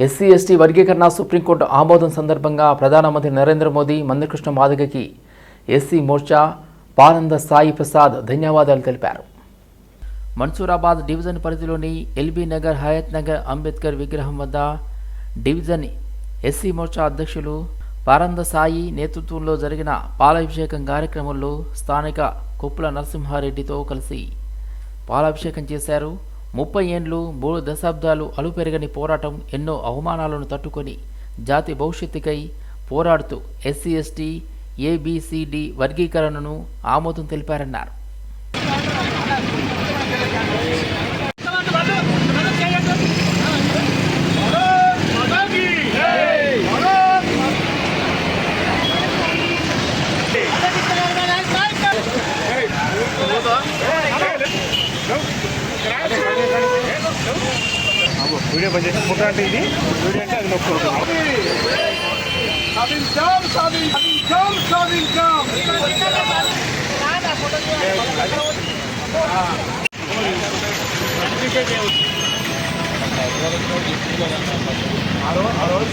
SC ST వర్గీకరణ supreme court ఆమోదం సందర్భంగా ప్రధానమంత్రి నరేంద్ర మోదీ మందకృష్ణ మాదిగకి ఎస్సీ మోర్చా పానంద సాయి ప్రసాద్ ధన్యవాదాలు తెలిపారు. మన్సూరాబాద్ డివిజన్ పరిధిలోని ఎల్బీ నగర్ హయత్ నగర్ అంబేద్కర్ విగ్రహం వద్ద డివిజన్ ఎస్సీ మోర్చా అధ్యక్షులు పారంద సాయి నేతృత్వంలో జరిగిన పాలాభిషేకం కార్యక్రమంలో స్థానిక కుప్పల నరసింహారెడ్డితో కలిసి పాలాభిషేకం చేశారు. ముప్పై ఏండ్లు మూడు దశాబ్దాలు అలుపెరగని పోరాటం ఎన్నో అవమానాలను తట్టుకొని జాతి భవిష్యత్తుకై పోరాడుతూ ఎస్సీ ఎస్టీ ఏబిసిడి వర్గీకరణను ఆమోదం తెలిపారన్నారు. వీడియో బంద్ చేసి ఫోటో అంటే ఇది వీడియో అంటే అది నొప్పి ఆ రోజు ఆ రోజు